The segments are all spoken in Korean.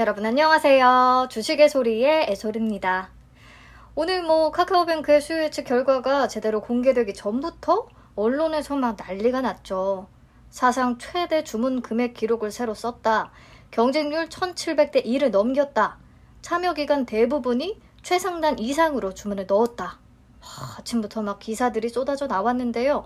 여러분 안녕하세요. 주식의 소리의 애솔입니다. 오늘 뭐 카카오뱅크의 수요 예측 결과가 제대로 공개되기 전부터 언론에서 막 난리가 났죠. 사상 최대 주문 금액 기록을 새로 썼다. 경쟁률 1700대 1을 넘겼다. 참여 기간 대부분이 최상단 이상으로 주문을 넣었다. 하, 아침부터 막 기사들이 쏟아져 나왔는데요.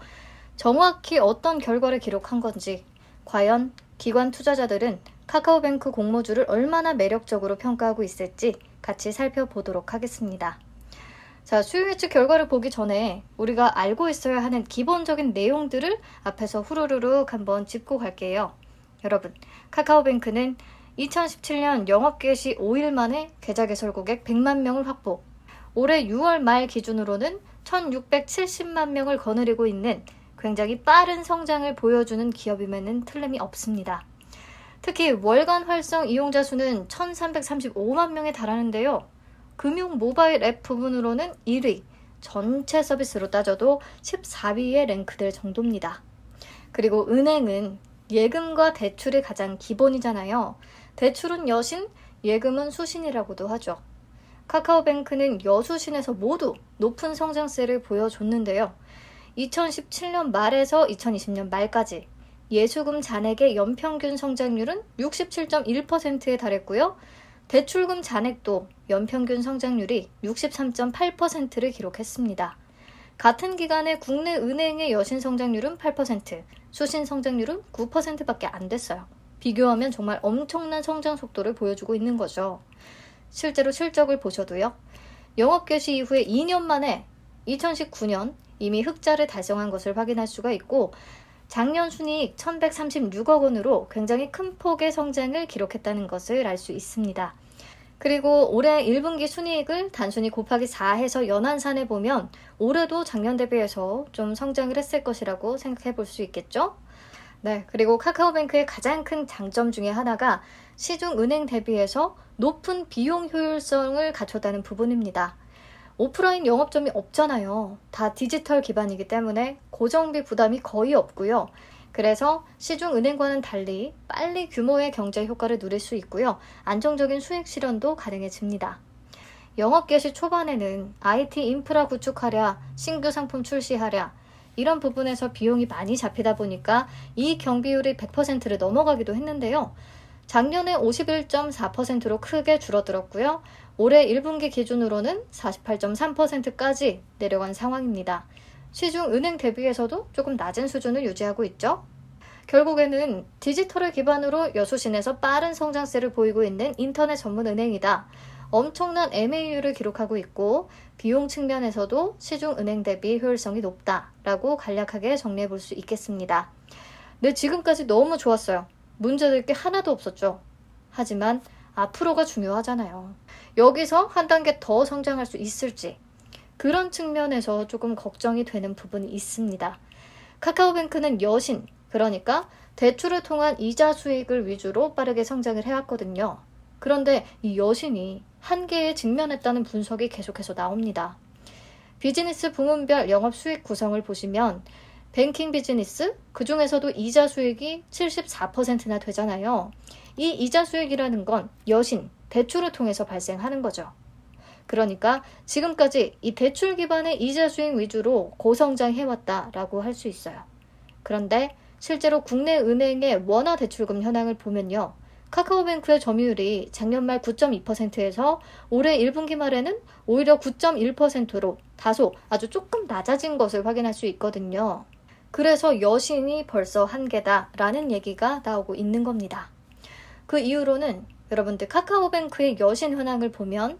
정확히 어떤 결과를 기록한 건지, 과연 기관 투자자들은 카카오뱅크 공모주를 얼마나 매력적으로 평가하고 있을지 같이 살펴보도록 하겠습니다. 자, 수요 예측 결과를 보기 전에 우리가 알고 있어야 하는 기본적인 내용들을 앞에서 후루루룩 한번 짚고 갈게요. 여러분, 카카오뱅크는 2017년 영업 개시 5일 만에 계좌 개설 고객 100만 명을 확보. 올해 6월 말 기준으로는 1670만 명을 거느리고 있는 굉장히 빠른 성장을 보여주는 기업임에는 틀림이 없습니다. 특히 월간 활성 이용자 수는 1335만 명에 달하는데요. 금융 모바일 앱 부분으로는 1위, 전체 서비스로 따져도 14위에 랭크될 정도입니다. 그리고 은행은 예금과 대출이 가장 기본이잖아요. 대출은 여신, 예금은 수신이라고도 하죠. 카카오뱅크는 여수신에서 모두 높은 성장세를 보여줬는데요. 2017년 말에서 2020년 말까지 예수금 잔액의 연평균 성장률은 67.1%에 달했고요. 대출금 잔액도 연평균 성장률이 63.8%를 기록했습니다. 같은 기간에 국내 은행의 여신 성장률은 8%, 수신 성장률은 9%밖에 안 됐어요. 비교하면 정말 엄청난 성장 속도를 보여주고 있는 거죠. 실제로 실적을 보셔도요. 영업 개시 이후에 2년 만에 2019년 이미 흑자를 달성한 것을 확인할 수가 있고 작년 순이익 1136억 원으로 굉장히 큰 폭의 성장을 기록했다는 것을 알 수 있습니다. 그리고 올해 1분기 순이익을 단순히 곱하기 4 해서 연한산에 보면 올해도 작년 대비해서 좀 성장을 했을 것이라고 생각해 볼 수 있겠죠? 네, 그리고 카카오뱅크의 가장 큰 장점 중에 하나가 시중 은행 대비해서 높은 비용 효율성을 갖췄다는 부분입니다. 오프라인 영업점이 없잖아요. 다 디지털 기반이기 때문에 고정비 부담이 거의 없고요. 그래서 시중 은행과는 달리 빨리 규모의 경제 효과를 누릴 수 있고요. 안정적인 수익 실현도 가능해집니다. 영업 개시 초반에는 IT 인프라 구축하랴, 신규 상품 출시하랴, 이런 부분에서 비용이 많이 잡히다 보니까 이 경비율이 100%를 넘어가기도 했는데요. 작년에 51.4%로 크게 줄어들었고요. 올해 1분기 기준으로는 48.3%까지 내려간 상황입니다. 시중 은행 대비해서도 조금 낮은 수준을 유지하고 있죠. 결국에는 디지털을 기반으로 여수신에서 빠른 성장세를 보이고 있는 인터넷 전문 은행이다. 엄청난 MAU를 기록하고 있고 비용 측면에서도 시중 은행 대비 효율성이 높다라고 간략하게 정리해 볼 수 있겠습니다. 네, 지금까지 너무 좋았어요. 문제될 게 하나도 없었죠. 하지만 앞으로가 중요하잖아요. 여기서 한 단계 더 성장할 수 있을지 그런 측면에서 조금 걱정이 되는 부분이 있습니다. 카카오뱅크는 여신, 그러니까 대출을 통한 이자 수익을 위주로 빠르게 성장을 해왔거든요. 그런데 이 여신이 한계에 직면했다는 분석이 계속해서 나옵니다. 비즈니스 부문별 영업 수익 구성을 보시면 뱅킹 비즈니스, 그 중에서도 이자 수익이 74%나 되잖아요. 이 이자 수익이라는 건 여신, 대출을 통해서 발생하는 거죠. 그러니까 지금까지 이 대출 기반의 이자 수익 위주로 고성장해왔다라고 할 수 있어요. 그런데 실제로 국내 은행의 원화 대출금 현황을 보면요. 카카오뱅크의 점유율이 작년 말 9.2%에서 올해 1분기 말에는 오히려 9.1%로 다소 아주 조금 낮아진 것을 확인할 수 있거든요. 그래서 여신이 벌써 한계다라는 얘기가 나오고 있는 겁니다. 그 이후로는 여러분들 카카오뱅크의 여신 현황을 보면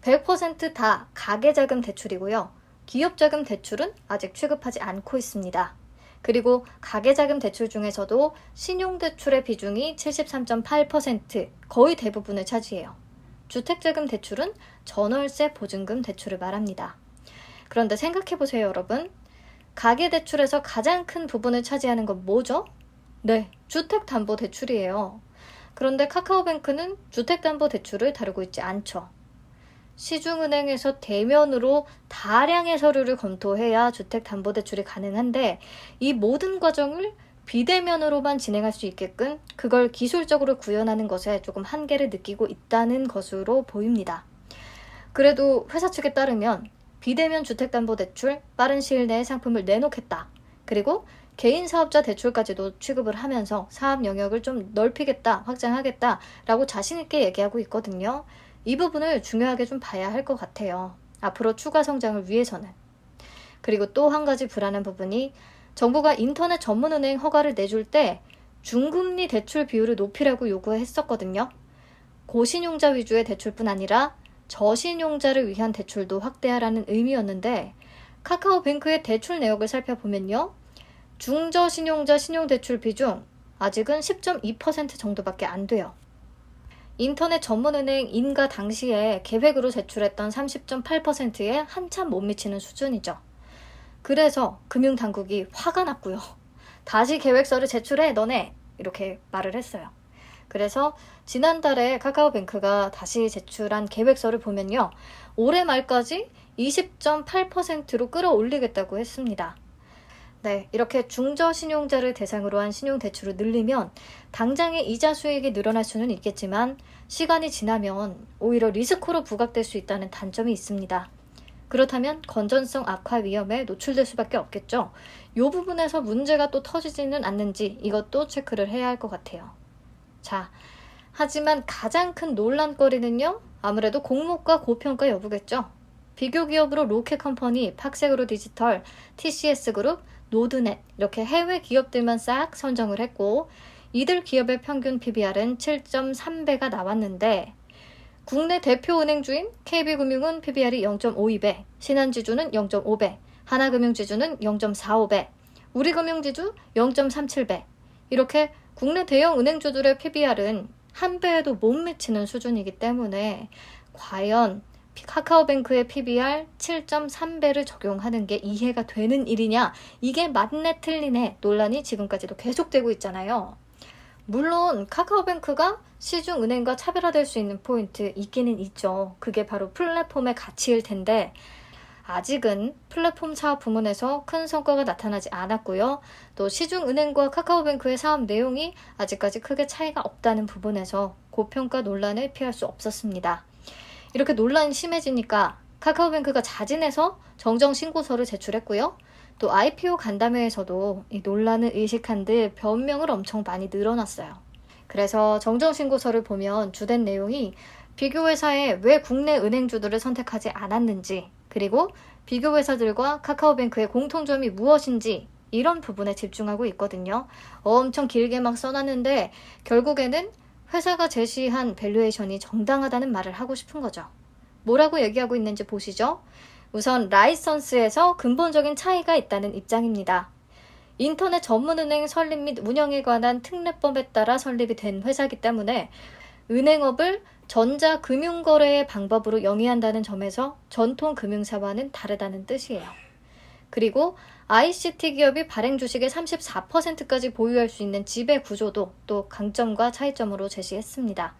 100%다 가계자금 대출이고요. 기업자금 대출은 아직 취급하지 않고 있습니다. 그리고 가계자금 대출 중에서도 신용대출의 비중이 73.8% 거의 대부분을 차지해요. 주택자금 대출은 전월세 보증금 대출을 말합니다. 그런데 생각해보세요, 여러분. 가계대출에서 가장 큰 부분을 차지하는 건 뭐죠? 네, 주택담보대출이에요. 그런데 카카오뱅크는 주택담보대출을 다루고 있지 않죠. 시중은행에서 대면으로 다량의 서류를 검토해야 주택담보대출이 가능한데 이 모든 과정을 비대면으로만 진행할 수 있게끔 그걸 기술적으로 구현하는 것에 조금 한계를 느끼고 있다는 것으로 보입니다. 그래도 회사 측에 따르면 비대면 주택담보대출 빠른 시일 내에 상품을 내놓겠다. 그리고 개인 사업자 대출까지도 취급을 하면서 사업 영역을 좀 넓히겠다, 확장하겠다 라고 자신있게 얘기하고 있거든요. 이 부분을 중요하게 좀 봐야 할 것 같아요. 앞으로 추가 성장을 위해서는. 그리고 또 한 가지 불안한 부분이 정부가 인터넷 전문은행 허가를 내줄 때 중금리 대출 비율을 높이라고 요구했었거든요. 고신용자 위주의 대출뿐 아니라 저신용자를 위한 대출도 확대하라는 의미였는데 카카오뱅크의 대출 내역을 살펴보면요. 중저신용자 신용대출 비중 아직은 10.2% 정도밖에 안 돼요. 인터넷 전문은행 인가 당시에 계획으로 제출했던 30.8%에 한참 못 미치는 수준이죠. 그래서 금융당국이 화가 났고요. 다시 계획서를 제출해, 너네! 이렇게 말을 했어요. 그래서 지난달에 카카오뱅크가 다시 제출한 계획서를 보면요. 올해 말까지 20.8%로 끌어올리겠다고 했습니다. 네, 이렇게 중저 신용자를 대상으로 한 신용 대출을 늘리면 당장의 이자 수익이 늘어날 수는 있겠지만 시간이 지나면 오히려 리스크로 부각될 수 있다는 단점이 있습니다. 그렇다면 건전성 악화 위험에 노출될 수밖에 없겠죠. 이 부분에서 문제가 또 터지지는 않는지 이것도 체크를 해야 할 것 같아요. 자, 하지만 가장 큰 논란거리는요, 아무래도 공모가 고평가 여부겠죠. 비교 기업으로 로켓 컴퍼니, 팍세그로 디지털, TCS 그룹, 노드넷 이렇게 해외 기업들만 싹 선정을 했고 이들 기업의 평균 PBR은 7.3배가 나왔는데 국내 대표 은행주인 KB금융은 PBR이 0.52배, 신한지주는 0.5배, 하나금융지주는 0.45배, 우리금융지주 0.37배. 이렇게 국내 대형 은행주들의 PBR은 한 배에도 못 미치는 수준이기 때문에 과연 카카오뱅크의 PBR 7.3배를 적용하는 게 이해가 되는 일이냐? 이게 맞네 틀리네 논란이 지금까지도 계속되고 있잖아요. 물론 카카오뱅크가 시중 은행과 차별화될 수 있는 포인트 있기는 있죠. 그게 바로 플랫폼의 가치일 텐데 아직은 플랫폼 사업 부문에서 큰 성과가 나타나지 않았고요. 또 시중 은행과 카카오뱅크의 사업 내용이 아직까지 크게 차이가 없다는 부분에서 고평가 논란을 피할 수 없었습니다. 이렇게 논란이 심해지니까 카카오뱅크가 자진해서 정정 신고서를 제출했고요. 또 IPO 간담회에서도 이 논란을 의식한 듯 변명을 엄청 많이 늘어났어요. 그래서 정정 신고서를 보면 주된 내용이 비교 회사에 왜 국내 은행주들을 선택하지 않았는지, 그리고 비교 회사들과 카카오뱅크의 공통점이 무엇인지 이런 부분에 집중하고 있거든요. 엄청 길게 막 써놨는데 결국에는 회사가 제시한 밸류에이션이 정당하다는 말을 하고 싶은 거죠. 뭐라고 얘기하고 있는지 보시죠. 우선 라이선스에서 근본적인 차이가 있다는 입장입니다. 인터넷 전문은행 설립 및 운영에 관한 특례법에 따라 설립이 된 회사이기 때문에 은행업을 전자금융거래의 방법으로 영위한다는 점에서 전통 금융사와는 다르다는 뜻이에요. 그리고 ICT 기업이 발행 주식의 34%까지 보유할 수 있는 지배 구조도 또 강점과 차이점으로 제시했습니다.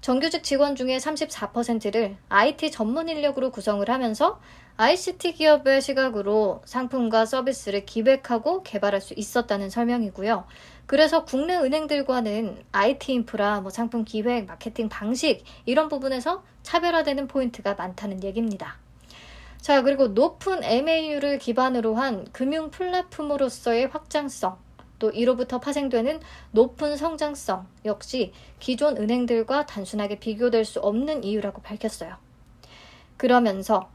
정규직 직원 중에 34%를 IT 전문 인력으로 구성을 하면서 ICT 기업의 시각으로 상품과 서비스를 기획하고 개발할 수 있었다는 설명이고요. 그래서 국내 은행들과는 IT 인프라, 뭐 상품 기획, 마케팅 방식 이런 부분에서 차별화되는 포인트가 많다는 얘기입니다. 자, 그리고 높은 MAU를 기반으로 한 금융 플랫폼으로서의 확장성, 또 이로부터 파생되는 높은 성장성 역시 기존 은행들과 단순하게 비교될 수 없는 이유라고 밝혔어요. 그러면서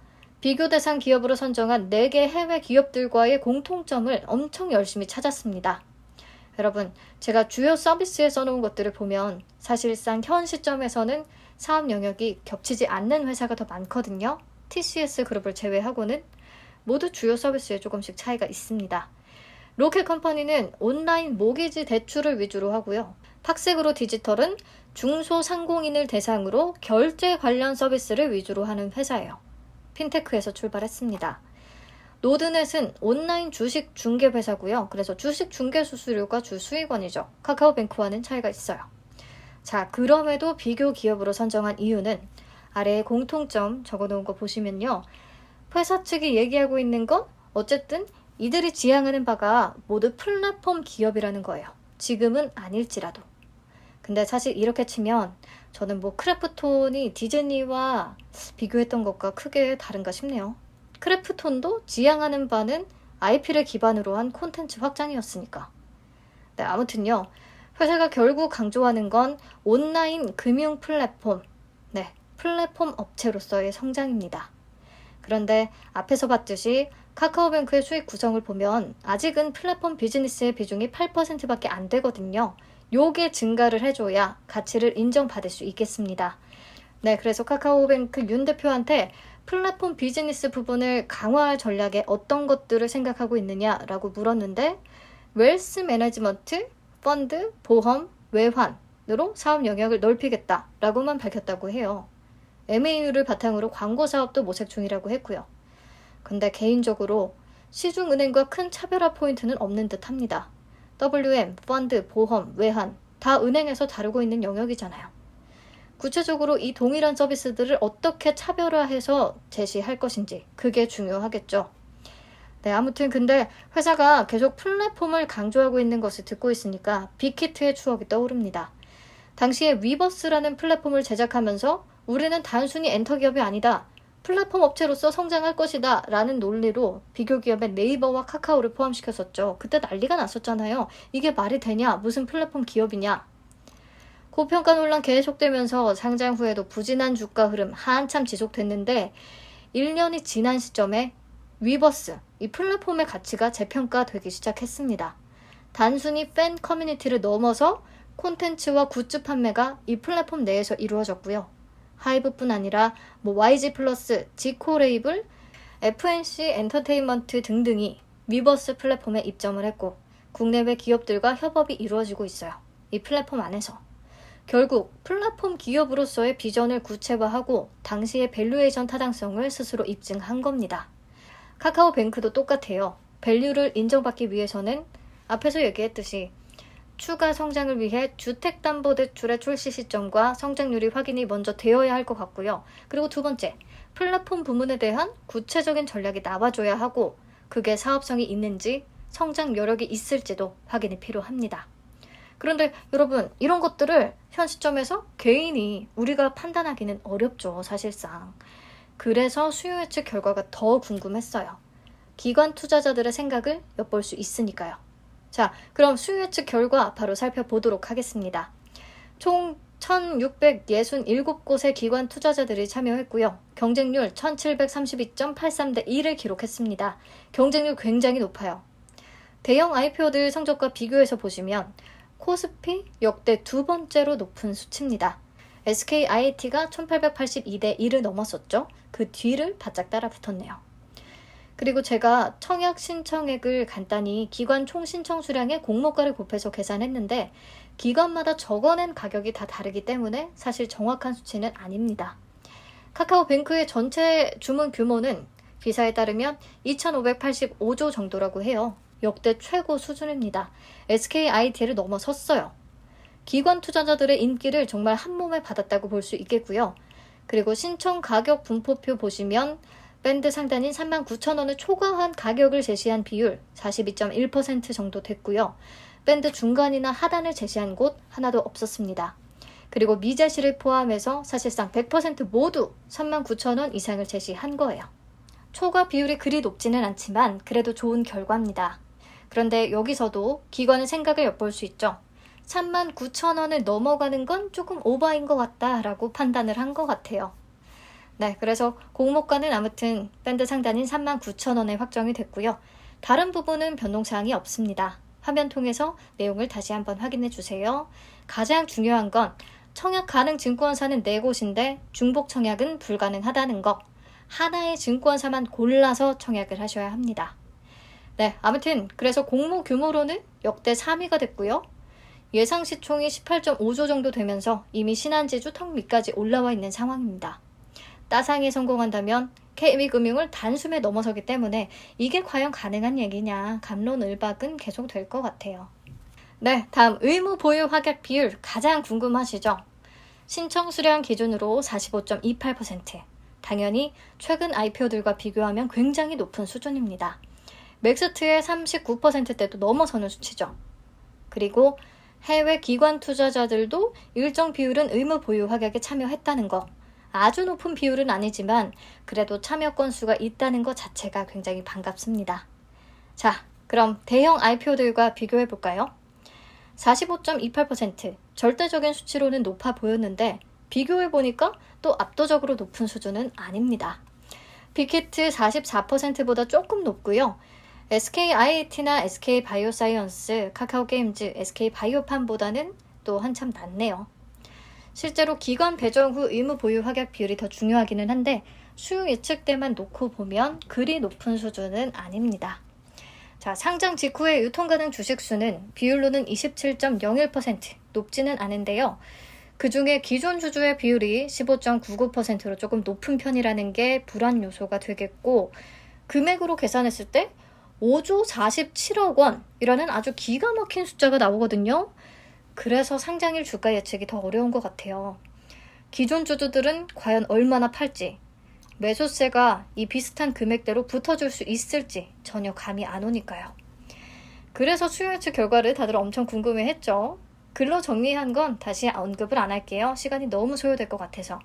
비교 대상 기업으로 선정한 4개 해외 기업들과의 공통점을 엄청 열심히 찾았습니다. 여러분, 제가 주요 서비스에 써놓은 것들을 보면 사실상 현 시점에서는 사업 영역이 겹치지 않는 회사가 더 많거든요. TCS 그룹을 제외하고는 모두 주요 서비스에 조금씩 차이가 있습니다. 로켓 컴퍼니는 온라인 모기지 대출을 위주로 하고요. 팍세그로 디지털은 중소상공인을 대상으로 결제 관련 서비스를 위주로 하는 회사예요. 핀테크에서 출발했습니다. 노드넷은 온라인 주식 중개 회사고요. 그래서 주식 중개 수수료가 주 수익원이죠. 카카오뱅크와는 차이가 있어요. 자, 그럼에도 비교 기업으로 선정한 이유는 아래에 공통점 적어놓은 거 보시면요. 회사 측이 얘기하고 있는 건 어쨌든 이들이 지향하는 바가 모두 플랫폼 기업이라는 거예요. 지금은 아닐지라도. 근데 사실 이렇게 치면 저는 뭐 크래프톤이 디즈니와 비교했던 것과 크게 다른가 싶네요. 크래프톤도 지향하는 바는 IP를 기반으로 한 콘텐츠 확장이었으니까. 네, 아무튼요. 회사가 결국 강조하는 건 온라인 금융 플랫폼, 네, 플랫폼 업체로서의 성장입니다. 그런데 앞에서 봤듯이 카카오뱅크의 수익 구성을 보면 아직은 플랫폼 비즈니스의 비중이 8%밖에 안 되거든요. 요게 증가를 해줘야 가치를 인정받을 수 있겠습니다. 네, 그래서 카카오뱅크 윤 대표한테 플랫폼 비즈니스 부분을 강화할 전략에 어떤 것들을 생각하고 있느냐라고 물었는데 웰스 매니지먼트, 펀드, 보험, 외환으로 사업 영역을 넓히겠다라고만 밝혔다고 해요. MAU를 바탕으로 광고 사업도 모색 중이라고 했고요. 근데 개인적으로 시중은행과 큰 차별화 포인트는 없는 듯 합니다. WM, 펀드, 보험, 외환 다 은행에서 다루고 있는 영역이잖아요. 구체적으로 이 동일한 서비스들을 어떻게 차별화해서 제시할 것인지 그게 중요하겠죠. 네, 아무튼 근데 회사가 계속 플랫폼을 강조하고 있는 것을 듣고 있으니까 빅히트의 추억이 떠오릅니다. 당시에 위버스라는 플랫폼을 제작하면서 우리는 단순히 엔터 기업이 아니다. 플랫폼 업체로서 성장할 것이다. 라는 논리로 비교 기업의 네이버와 카카오를 포함시켰었죠. 그때 난리가 났었잖아요. 이게 말이 되냐? 무슨 플랫폼 기업이냐? 고평가 논란 계속되면서 상장 후에도 부진한 주가 흐름 한참 지속됐는데 1년이 지난 시점에 위버스, 이 플랫폼의 가치가 재평가되기 시작했습니다. 단순히 팬 커뮤니티를 넘어서 콘텐츠와 굿즈 판매가 이 플랫폼 내에서 이루어졌고요. 하이브뿐 아니라 뭐 YG 플러스, 지코 레이블, FNC 엔터테인먼트 등등이 위버스 플랫폼에 입점을 했고 국내외 기업들과 협업이 이루어지고 있어요. 이 플랫폼 안에서. 결국 플랫폼 기업으로서의 비전을 구체화하고 당시의 밸류에이션 타당성을 스스로 입증한 겁니다. 카카오뱅크도 똑같아요. 밸류를 인정받기 위해서는 앞에서 얘기했듯이 추가 성장을 위해 주택담보대출의 출시 시점과 성장률이 확인이 먼저 되어야 할 것 같고요. 그리고 두 번째, 플랫폼 부문에 대한 구체적인 전략이 나와줘야 하고 그게 사업성이 있는지 성장 여력이 있을지도 확인이 필요합니다. 그런데 여러분, 이런 것들을 현 시점에서 개인이 우리가 판단하기는 어렵죠, 사실상. 그래서 수요 예측 결과가 더 궁금했어요. 기관 투자자들의 생각을 엿볼 수 있으니까요. 자, 그럼 수요 예측 결과 바로 살펴보도록 하겠습니다. 총 1667곳의 기관 투자자들이 참여했고요. 경쟁률 1732.83대 1을 기록했습니다. 경쟁률 굉장히 높아요. 대형 IPO들 성적과 비교해서 보시면 코스피 역대 두 번째로 높은 수치입니다. SKIAT가 1882대 1을 넘었었죠. 그 뒤를 바짝 따라 붙었네요. 그리고 제가 청약 신청액을 간단히 기관 총 신청 수량의 공모가를 곱해서 계산했는데 기관마다 적어낸 가격이 다 다르기 때문에 사실 정확한 수치는 아닙니다. 카카오뱅크의 전체 주문 규모는 기사에 따르면 2,585조 정도라고 해요. 역대 최고 수준입니다. SKIT를 넘어섰어요. 기관 투자자들의 인기를 정말 한 몸에 받았다고 볼 수 있겠고요. 그리고 신청 가격 분포표 보시면 밴드 상단인 39,000원을 초과한 가격을 제시한 비율 42.1% 정도 됐고요. 밴드 중간이나 하단을 제시한 곳 하나도 없었습니다. 그리고 미제시를 포함해서 사실상 100% 모두 39,000원 이상을 제시한 거예요. 초과 비율이 그리 높지는 않지만 그래도 좋은 결과입니다. 그런데 여기서도 기관의 생각을 엿볼 수 있죠. 39,000원을 넘어가는 건 조금 오버인 것 같다라고 판단을 한 것 같아요. 네, 그래서 공모가는 아무튼 밴드 상단인 39,000원에 확정이 됐고요. 다른 부분은 변동사항이 없습니다. 화면 통해서 내용을 다시 한번 확인해 주세요. 가장 중요한 건 청약 가능 증권사는 네 곳인데 중복 청약은 불가능하다는 거. 하나의 증권사만 골라서 청약을 하셔야 합니다. 네, 아무튼 그래서 공모 규모로는 역대 3위가 됐고요. 예상 시총이 18.5조 정도 되면서 이미 신한지주 턱 밑까지 올라와 있는 상황입니다. 따상에 성공한다면 KB금융을 단숨에 넘어서기 때문에 이게 과연 가능한 얘기냐 감론을박은 계속 될 것 같아요. 네, 다음 의무 보유 확약 비율 가장 궁금하시죠? 신청 수량 기준으로 45.28%. 당연히 최근 IPO들과 비교하면 굉장히 높은 수준입니다. 맥스트의 39%대도 넘어서는 수치죠. 그리고 해외 기관 투자자들도 일정 비율은 의무 보유 확약에 참여했다는 거. 아주 높은 비율은 아니지만 그래도 참여 건수가 있다는 것 자체가 굉장히 반갑습니다. 자, 그럼 대형 IPO들과 비교해 볼까요? 45.28% 절대적인 수치로는 높아 보였는데 비교해 보니까 또 압도적으로 높은 수준은 아닙니다. 빅히트 44%보다 조금 높고요. SK IAT나 SK 바이오사이언스, 카카오 게임즈, SK 바이오판보다는 또 한참 낮네요. 실제로 기관 배정 후 의무 보유 확약 비율이 더 중요하기는 한데 수요 예측대만 놓고 보면 그리 높은 수준은 아닙니다. 자, 상장 직후의 유통 가능 주식 수는 비율로는 27.01% 높지는 않은데요. 그 중에 기존 주주의 비율이 15.99%로 조금 높은 편이라는 게 불안 요소가 되겠고, 금액으로 계산했을 때 5조 47억 원이라는 아주 기가 막힌 숫자가 나오거든요. 그래서 상장일 주가 예측이 더 어려운 것 같아요. 기존 주주들은 과연 얼마나 팔지, 매수세가 이 비슷한 금액대로 붙어줄 수 있을지 전혀 감이 안 오니까요. 그래서 수요 예측 결과를 다들 엄청 궁금해 했죠. 글로 정리한 건 다시 언급을 안 할게요. 시간이 너무 소요될 것 같아서.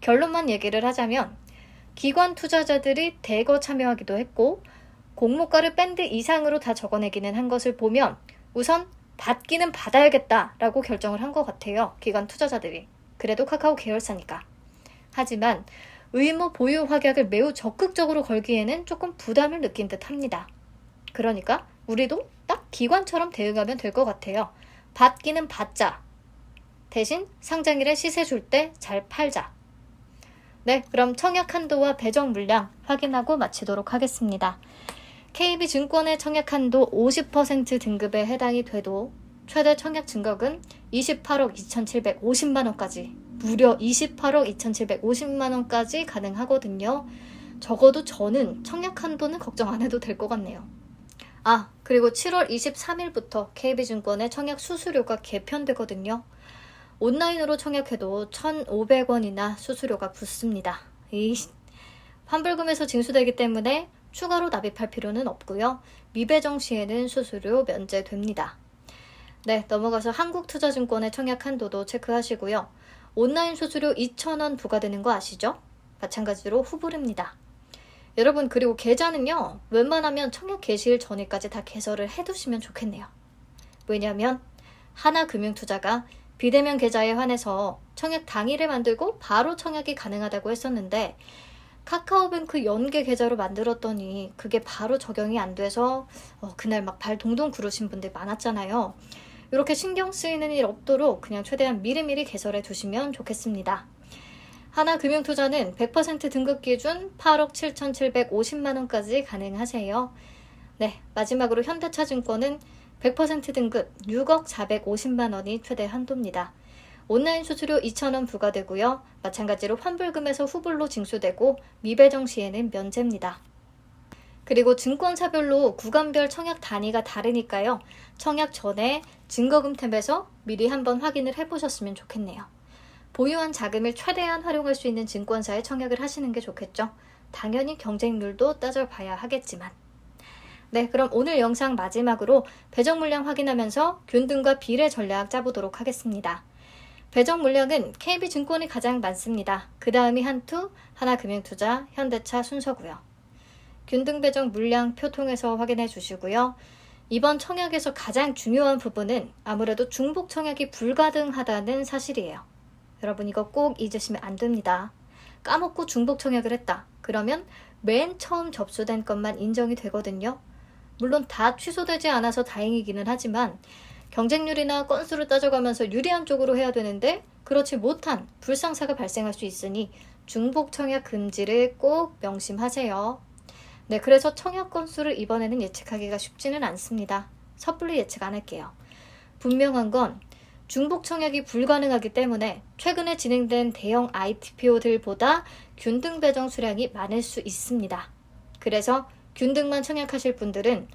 결론만 얘기를 하자면, 기관 투자자들이 대거 참여하기도 했고, 공모가를 밴드 이상으로 다 적어내기는 한 것을 보면, 우선 받기는 받아야겠다라고 결정을 한 것 같아요. 기관 투자자들이. 그래도 카카오 계열사니까. 하지만, 의무 보유 확약을 매우 적극적으로 걸기에는 조금 부담을 느낀 듯 합니다. 그러니까, 우리도 딱 기관처럼 대응하면 될 것 같아요. 받기는 받자. 대신 상장일에 시세 줄 때 잘 팔자. 네, 그럼 청약 한도와 배정 물량 확인하고 마치도록 하겠습니다. KB증권의 청약 한도 50% 등급에 해당이 돼도 최대 청약 증가금 28억 2,750만 원까지 무려 28억 2,750만 원까지 가능하거든요. 적어도 저는 청약 한도는 걱정 안 해도 될 것 같네요. 아, 그리고 7월 23일부터 KB증권의 청약 수수료가 개편되거든요. 온라인으로 청약해도 1,500원이나 수수료가 붙습니다. 이 환불금에서 징수되기 때문에 추가로 납입할 필요는 없고요. 미배정 시에는 수수료 면제됩니다. 네, 넘어가서 한국투자증권의 청약 한도도 체크하시고요. 온라인 수수료 2,000원 부과되는 거 아시죠? 마찬가지로 후불입니다. 여러분 그리고 계좌는요 웬만하면 청약 개시일 전에까지 다 개설을 해두시면 좋겠네요. 왜냐하면 하나금융투자가 비대면 계좌에 한해서 청약 당일에 만들고 바로 청약이 가능하다고 했었는데 카카오뱅크 연계 계좌로 만들었더니 그게 바로 적용이 안 돼서 어, 그날 막 발 동동 구르신 분들 많았잖아요. 이렇게 신경 쓰이는 일 없도록 그냥 최대한 미리미리 개설해 두시면 좋겠습니다. 하나금융투자는 100% 등급 기준 8억 7,750만 원까지 가능하세요. 네, 마지막으로 현대차증권은 100% 등급 6억 450만 원이 최대 한도입니다. 온라인 수수료 2,000원 부과되고요. 마찬가지로 환불금에서 후불로 징수되고 미배정 시에는 면제입니다. 그리고 증권사별로 구간별 청약 단위가 다르니까요. 청약 전에 증거금 탭에서 미리 한번 확인을 해보셨으면 좋겠네요. 보유한 자금을 최대한 활용할 수 있는 증권사에 청약을 하시는 게 좋겠죠. 당연히 경쟁률도 따져봐야 하겠지만. 네, 그럼 오늘 영상 마지막으로 배정 물량 확인하면서 균등과 비례 전략 짜보도록 하겠습니다. 배정 물량은 KB증권이 가장 많습니다. 그 다음이 한투, 하나금융투자, 현대차 순서고요. 균등 배정 물량 표 통해서 확인해 주시고요. 이번 청약에서 가장 중요한 부분은 아무래도 중복 청약이 불가능하다는 사실이에요. 여러분 이거 꼭 잊으시면 안 됩니다. 까먹고 중복 청약을 했다. 그러면 맨 처음 접수된 것만 인정이 되거든요. 물론 다 취소되지 않아서 다행이기는 하지만 경쟁률이나 건수를 따져가면서 유리한 쪽으로 해야 되는데 그렇지 못한 불상사가 발생할 수 있으니 중복 청약 금지를 꼭 명심하세요. 네, 그래서 청약 건수를 이번에는 예측하기가 쉽지는 않습니다. 섣불리 예측 안 할게요. 분명한 건 중복 청약이 불가능하기 때문에 최근에 진행된 대형 ITPO들보다 균등 배정 수량이 많을 수 있습니다. 그래서 균등만 청약하실 분들은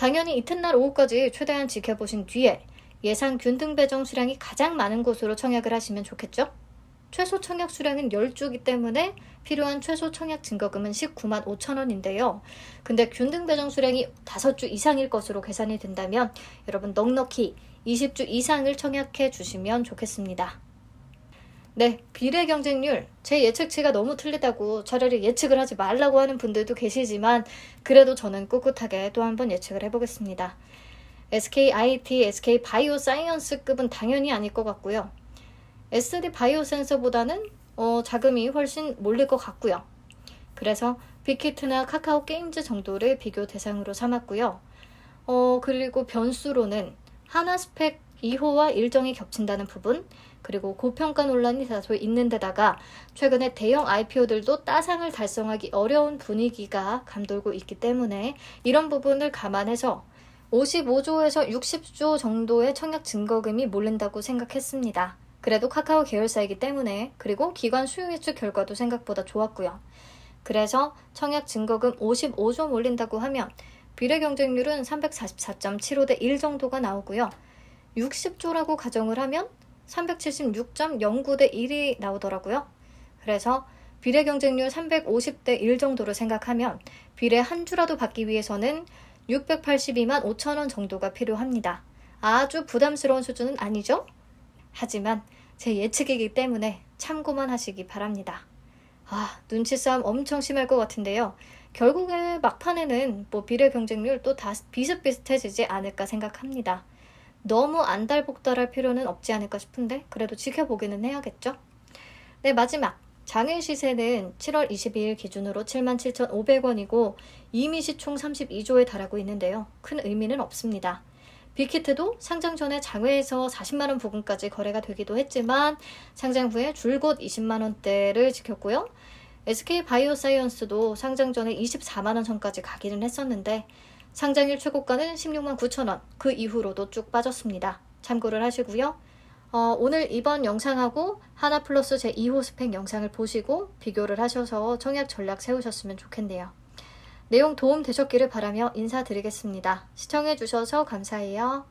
당연히 이튿날 오후까지 최대한 지켜보신 뒤에 예상 균등 배정 수량이 가장 많은 곳으로 청약을 하시면 좋겠죠? 최소 청약 수량은 10주기 때문에 필요한 최소 청약 증거금은 19만 5천 원인데요. 근데 균등 배정 수량이 5주 이상일 것으로 계산이 된다면 여러분 넉넉히 20주 이상을 청약해 주시면 좋겠습니다. 네, 비례 경쟁률. 제 예측치가 너무 틀리다고 차라리 예측을 하지 말라고 하는 분들도 계시지만 그래도 저는 꿋꿋하게 또 한번 예측을 해보겠습니다. SK IT, SK 바이오 사이언스급은 당연히 아닐 것 같고요. SD 바이오 센서보다는 어, 자금이 훨씬 몰릴 것 같고요. 그래서 빅히트나 카카오 게임즈 정도를 비교 대상으로 삼았고요. 어, 그리고 변수로는 하나 스펙 2호와 일정이 겹친다는 부분, 그리고 고평가 논란이 다소 있는 데다가 최근에 대형 IPO들도 따상을 달성하기 어려운 분위기가 감돌고 있기 때문에 이런 부분을 감안해서 55조에서 60조 정도의 청약 증거금이 몰린다고 생각했습니다. 그래도 카카오 계열사이기 때문에 그리고 기관 수요 예측 결과도 생각보다 좋았고요. 그래서 청약 증거금 55조 몰린다고 하면 비례 경쟁률은 344.75대 1 정도가 나오고요. 60조라고 가정을 하면 376.09대 1이 나오더라고요. 그래서 비례 경쟁률 350대 1 정도로 생각하면 비례 한 주라도 받기 위해서는 682만 5천 원 정도가 필요합니다. 아주 부담스러운 수준은 아니죠? 하지만 제 예측이기 때문에 참고만 하시기 바랍니다. 아, 눈치 싸움 엄청 심할 것 같은데요. 결국에 막판에는 뭐 비례 경쟁률 또 다 비슷비슷해지지 않을까 생각합니다. 너무 안달복달할 필요는 없지 않을까 싶은데 그래도 지켜보기는 해야겠죠? 네, 마지막. 장외 시세는 7월 22일 기준으로 77,500원이고 이미 시총 32조에 달하고 있는데요. 큰 의미는 없습니다. 빅히트도 상장 전에 장외에서 40만원 부근까지 거래가 되기도 했지만 상장 후에 줄곧 20만원대를 지켰고요. SK 바이오사이언스도 상장 전에 24만원 선까지 가기는 했었는데 상장일 최고가는 16만 9천원, 그 이후로도 쭉 빠졌습니다. 참고를 하시고요. 어, 오늘 이번 영상하고 하나 플러스 제 2호 스펙 영상을 보시고 비교를 하셔서 청약 전략 세우셨으면 좋겠네요. 내용 도움 되셨기를 바라며 인사드리겠습니다. 시청해주셔서 감사해요.